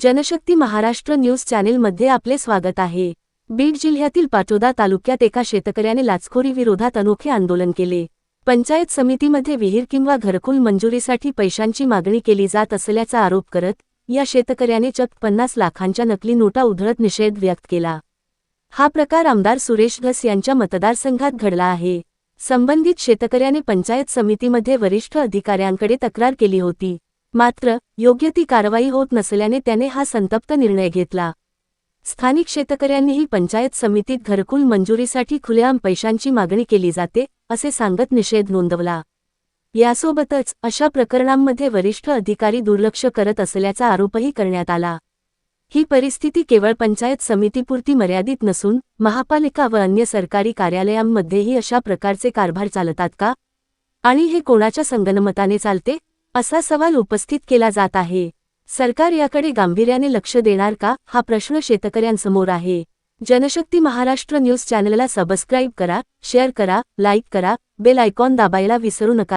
Janshakti Maharashtra news चॅनेलमध्ये आपले स्वागत आहे. बीड जिल्ह्यातील पाटोदा तालुक्यात एका शेतकऱ्याने लाचखोरी विरोधात अनोखे आंदोलन केले. पंचायत समितीमध्ये विहीर किंवा घरकुल मंजुरीसाठी पैशांची मागणी केली जात असल्याचा आरोप करत या शेतकऱ्याने चक पन्नास लाखांच्या नकली नोटा उधळत निषेध व्यक्त केला. हा प्रकार आमदार सुरेश घस यांच्या मतदारसंघात घडला आहे. संबंधित शेतकऱ्याने पंचायत समितीमध्ये वरिष्ठ अधिकाऱ्यांकडे तक्रार केली होती. मात्र योग्य ती कारवाई होत नसल्याने त्याने हा संतप्त निर्णय घेतला. स्थानिक शेतकऱ्यांनीही पंचायत समितीत घरकुल मंजुरीसाठी खुलेआम पैशांची मागणी केली जाते असे सांगत निषेध नोंदवला. यासोबतच अशा प्रकरणांमध्ये वरिष्ठ अधिकारी दुर्लक्ष करत असल्याचा आरोपही करण्यात आला. ही परिस्थिती केवळ पंचायत समितीपुरती मर्यादित नसून महापालिका व अन्य सरकारी कार्यालयांमध्येही अशा प्रकारचे कारभार चालतात का? आणि हे कोणाच्या संगनमताने चालते? असा सवाल उपस्थित केला जात आहे. सरकार याकडे गांभीर्याने लक्ष देणार का? हा प्रश्न शेतकऱ्यांसमोर आहे. जनशक्ती महाराष्ट्र न्यूज चॅनलला सबस्क्राईब करा शेअर करा लाईक करा बेल आयकॉन दाबायला विसरू नका.